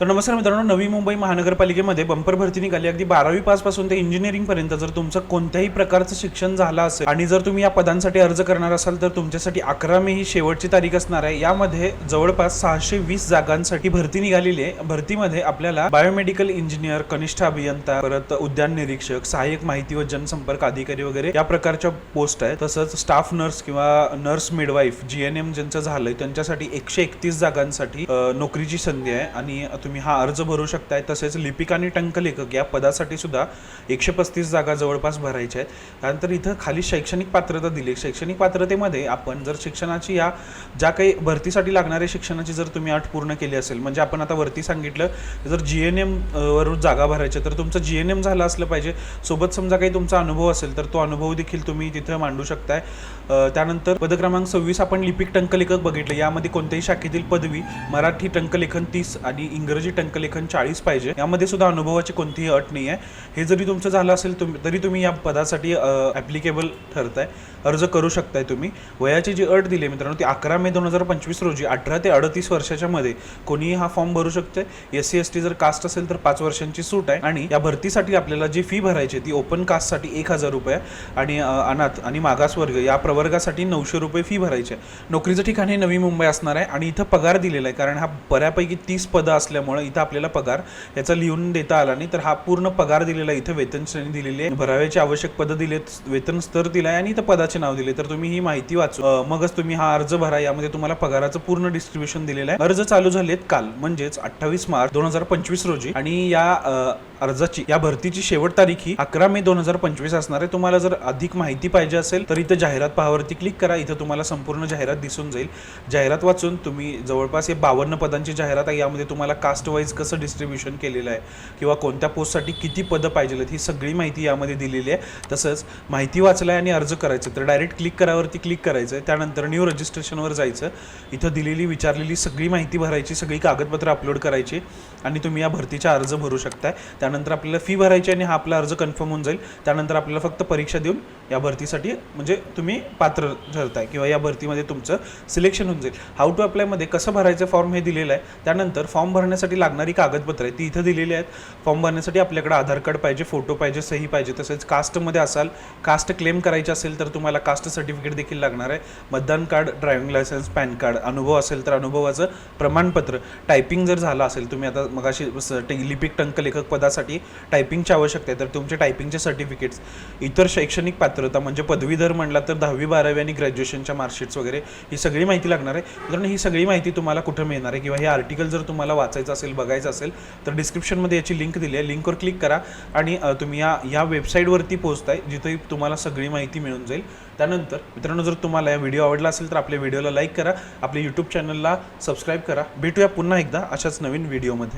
तर नमस्कार मित्रांनो नवी मुंबई महानगरपालिकेमध्ये बंपर भरती निघाली. अगदी बारावी पासपासून ते इंजिनिअरिंगपर्यंत जर तुमचं कोणत्याही प्रकारचं शिक्षण झालं असेल आणि जर तुम्ही या पदांसाठी अर्ज करणार असाल तर तुमच्यासाठी अकरा मे ही शेवटची तारीख असणार आहे. यामध्ये जवळपास सहाशे वीस जागांसाठी भरती निघालेली आहे. भरतीमध्ये आपल्याला बायोमेडिकल इंजिनियर कनिष्ठ अभियंता परत उद्यान निरीक्षक सहाय्यक माहिती व जनसंपर्क अधिकारी वगैरे या प्रकारच्या पोस्ट आहेत. तसंच स्टाफ नर्स किंवा nurse midwife G N M ज्यांचं झालंय त्यांच्यासाठी एकशे एकतीस जागांसाठी नोकरीची संधी आहे. आणि तुम्ही हा अर्ज भरू शकताय. तसेच लिपिक आणि टंकलेखक या पदासाठी सुद्धा एकशे पस्तीस जागा जवळपास भरायच्या आहेत. त्यानंतर इथं खाली शैक्षणिक पात्रता दिली. शैक्षणिक पात्रतेमध्ये आपण जर शिक्षणाची या ज्या काही भरतीसाठी लागणाऱ्या शिक्षणाची जर तुम्ही अट पूर्ण केली असेल म्हणजे आपण आता वरती सांगितलं जर जी एन एम वरून जागा भरायच्या तर तुमचं जी एन एम झालं असलं पाहिजे. सोबत समजा काही तुमचा अनुभव असेल तर तो अनुभव देखील तुम्ही तिथं मांडू शकताय. त्यानंतर पद क्रमांक सव्वीस आपण लिपिक टंकलेखक बघितलं. यामध्ये कोणत्याही शाखेतील पदवी मराठी टंकलेखन तीस आणि इंग्रजी टंकलेखन चाळीस पाहिजे. यामध्ये सुद्धा अनुभवाची कोणतीही अट नाही आहे हे जरी तुमचं झालं असेल तुम्ही तरी तुम्ही या पदासाठी ॲप्लिकेबल ठरताय. अर्ज करू शकताय तुम्ही. वयाची जी अट दिली आहे मित्रांनो ती अकरा मे दोन हजार पंचवीस रोजी अठरा ते अडतीस वर्षाच्या मध्ये. कोणीही हा फॉर्म भरू शकते एस सी एस टी जर कास्ट असेल तर पाच वर्षांची सूट आहे. आणि या भरतीसाठी आपल्याला जी फी भरायची आहे ती ओपन कास्टसाठी एक हजार रुपये आणि अनाथ आणि मागासवर्ग या प्रवर्गासाठी नऊशे रुपये फी भरायची आहे. नोकरीचं ठिकाण हे नवी मुंबई असणार आहे. आणि इथं पगार दिलेला आहे कारण हा बऱ्यापैकी तीस पदं असल्यामुळे इथं आपल्याला पगार याचा लिहून देता आला नाही. तर हा पूर्ण पगार दिलेला आहे इथं वेतन श्रेणी दिलेली आहे. भराव्याची आवश्यक पदं दिलेत वेतन स्तर दिलाय आणि इथं पदाचे नाव दिले. तर तुम्ही ही माहिती वाचू. मगच तुम्ही हा अर्ज भरा. यामध्ये तुम्हाला पगाराचं पूर्ण डिस्ट्रीब्युशन दिलेलं आहे. अर्ज चालू झालेत काल म्हणजेच अठ्ठावीस मार्च दोन हजार पंचवीस रोजी. आणि या अर्जाची या भरतीची शेवट तारीख ही अकरा मे दोन हजार पंचवीस असणार आहे. तुम्हाला जर अधिक माहिती पाहिजे असेल तर इथं जाहिरात पहावरती क्लिक करा. इथं तुम्हाला संपूर्ण जाहिरात दिसून जाईल. जाहिरात वाचून तुम्ही जवळपास हे बावन्न पदांची जाहिरात आहे. यामध्ये तुम्हाला कास्ट वाईज कसं डिस्ट्रीब्युशन केलेलं आहे किंवा कोणत्या पोस्टसाठी किती पदं पाहिजे आहेत ही सगळी माहिती यामध्ये दिलेली आहे. तसंच माहिती वाचलाय आणि अर्ज करायचं तर डायरेक्ट क्लिक करावरती क्लिक करायचं आहे त्यानंतर न्यू रजिस्ट्रेशनवर जायचं. इथं दिलेली विचारलेली सगळी माहिती भरायची सगळी कागदपत्रं अपलोड करायची आणि तुम्ही या भरतीचा अर्ज भरू शकताय. त्यानंतर आपल्याला फी भरायची आणि हा आपला अर्ज कन्फर्म होऊन जाईल. त्यानंतर आपल्याला फक्त परीक्षा देऊन या भरतीसाठी म्हणजे तुम्ही पात्र ठरताय किंवा या भरतीमध्ये तुमचं सिलेक्शन होऊन जाईल. हाऊ टू अप्लायमध्ये कसं भरायचं फॉर्म हे दिलेलं आहे. त्यानंतर फॉर्म भरण्यासाठी लागणारी कागदपत्र आहे ती इथं दिलेली आहेत. फॉर्म भरण्यासाठी आपल्याकडे आधार कार्ड पाहिजे फोटो पाहिजे सही पाहिजे. तसेच कास्टमध्ये असाल कास्ट क्लेम करायची असेल तर तुम्हाला कास्ट सर्टिफिकेट देखील लागणार आहे. मतदान card driving licence PAN card अनुभव असेल तर अनुभवाचं प्रमाणपत्र. टायपिंग जर झालं असेल तुम्ही आता मग अशी लिपिक टंकलेखक पदासाठी टायपिंगची आवश्यकता आहे तर तुमचे टायपिंगचे सर्टिफिकेट्स. इतर शैक्षणिक पात्रता म्हणजे पदवीधर म्हणला तर दहावी बारावी आणि ग्रॅज्युएशनच्या मार्कशीट्स वगैरे ही सगळी माहिती लागणार आहे. कारण ही सगळी माहिती तुम्हाला कुठं मिळणार आहे? किंवा हे आर्टिकल जर तुम्हाला वाचायचं असेल बघायचं असेल तर डिस्क्रिप्शनमध्ये याची लिंक दिली आहे. लिंकवर क्लिक करा आणि तुम्ही या या वेबसाईटवरती पोहोचताय जिथे तुम्हाला सगळी माहिती मिळून जाईल. त्यानंतर मित्रांनो जर तुम्हाला या व्हिडिओ आवडला असेल तर आपल्या व्हिडिओला लाईक करा. आपल्या यूट्यूब चॅनलला सबस्क्राईब करा. भेटूया पुन्हा एकदा अशाच नवीन व्हिडिओमध्ये